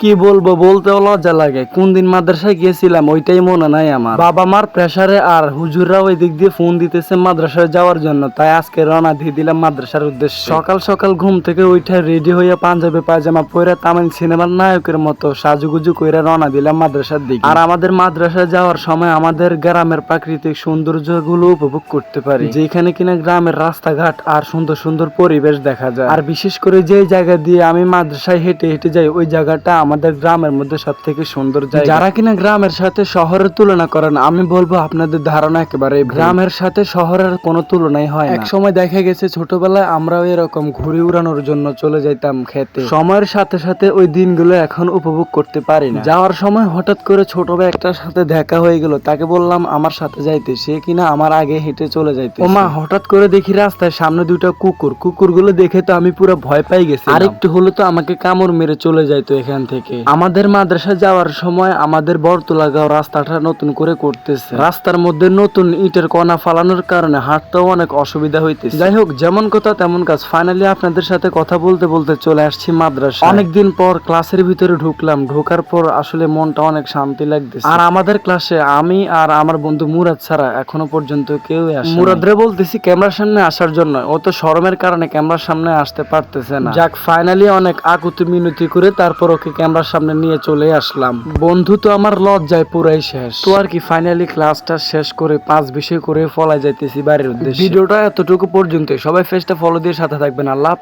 কি বলব বলতেও লজ্জা লাগে। কোন দিন মাদ্রাসায় গিয়েছিলাম, ওইটাই মনে নাই আমার। বাবা মার প্রেসারে আর হুজুররা ওই দিক দিয়ে ফোন দিতেছে মাদ্রাসায় যাওয়ার জন্য। তাই আজকে রওনা দিয়ে দিলাম মাদ্রাসার উদ্দেশ্যে। সকাল সকাল ঘুম থেকে ওইটা রেডি হইয়া পাঞ্জাবি পায়জামা পরে তামিল সিনেমার নায়কের মতো সাজুগুজু কইরা রওনা দিলাম মাদ্রাসার দিকে। আর আমাদের মাদ্রাসায় যাওয়ার সময় আমাদের গ্রামের প্রাকৃতিক সৌন্দর্যগুলো উপভোগ করতে পারি। যেখানে কিনা গ্রামের রাস্তাঘাট আর সুন্দর সুন্দর পরিবেশ দেখা যায়। আর বিশেষ করে যে জায়গা দিয়ে আমি মাদ্রাসায় হেঁটে হেঁটে যাই, ওই জায়গাটা আমাদের গ্রামের মধ্যে সব থেকে সুন্দর জায়গা। যারা কিনা গ্রামের সাথে শহরের তুলনা করেন আমি বলব আপনাদের ধারণা একেবারে গ্রামের সাথে শহরের কোনো তুলনাই হয় এক সময় দেখা গেছে ছোটবেলায় আমরাও এরকম ঘুরে উড়ানোর জন্য চলে যাইতাম খেতে। সময়ের সাথে সাথে ওই দিনগুলো এখন উপভোগ করতে পারি না। যাওয়ার সময় হঠাৎ করে ছোট ভাই একটার সাথে দেখা হয়ে গেল। তাকে বললাম আমার সাথে যাইতে। সে কিনা আমার আগে হেঁটে চলে যাইতে ও মা হঠাৎ করে দেখি রাস্তায় সামনে দুইটা কুকুর। কুকুরগুলো দেখে তো আমি পুরো ভয় পাই গেছি আরেকটু হলো তো আমাকে কামড় মেরে চলে যাইতো এখান থেকে আমাদের মাদ্রাসা যাওয়ার সময় আমাদের বরতলাগাঁও রাস্তাটা নতুন করে করতেছে। রাস্তার মধ্যে নতুন ইটের কণা ফালানোর কারণে হাঁটতেও অনেক অসুবিধা হইতেছে। যাই হোক, যেমন কথা তেমন কাজ। ফাইনালি আপনাদের সাথে কথা বলতে বলতে চলে আসছি মাদ্রাসা অনেকদিন পর ক্লাসের ভিতরে ঢুকলাম। ঢোকার পর আসলে মনটা অনেক শান্তি লাগতেছে। আর আমাদের ক্লাসে আমি আর আমার বন্ধু মুরাদ ছাড়া এখনও পর্যন্ত কেউ আসে মুরাদরে বলতেছি, ক্যামেরার সামনে আসার জন্য। ও তো শরমের কারণে ক্যামেরার সামনে আসতে পারতেছে না। যাক ফাইনালি অনেক আকুতি মিনতি করে তারপর ওকে ক্যামেরার সামনে নিয়ে চলে আসলাম। বন্ধু, তো আমার লজ্জায় পুরাই শেষ। তো আর কি ফাইনালি ক্লাসটা শেষ করে পাঁচ বিষয় করে ফলাই যাইতেছি বাড়ির উদ্দেশ্যে। ভিডিওটা এতটুকু পর্যন্ত সবাই ফেসটা ফলো দিয়ে সাথে থাকবেন। আল্লাহ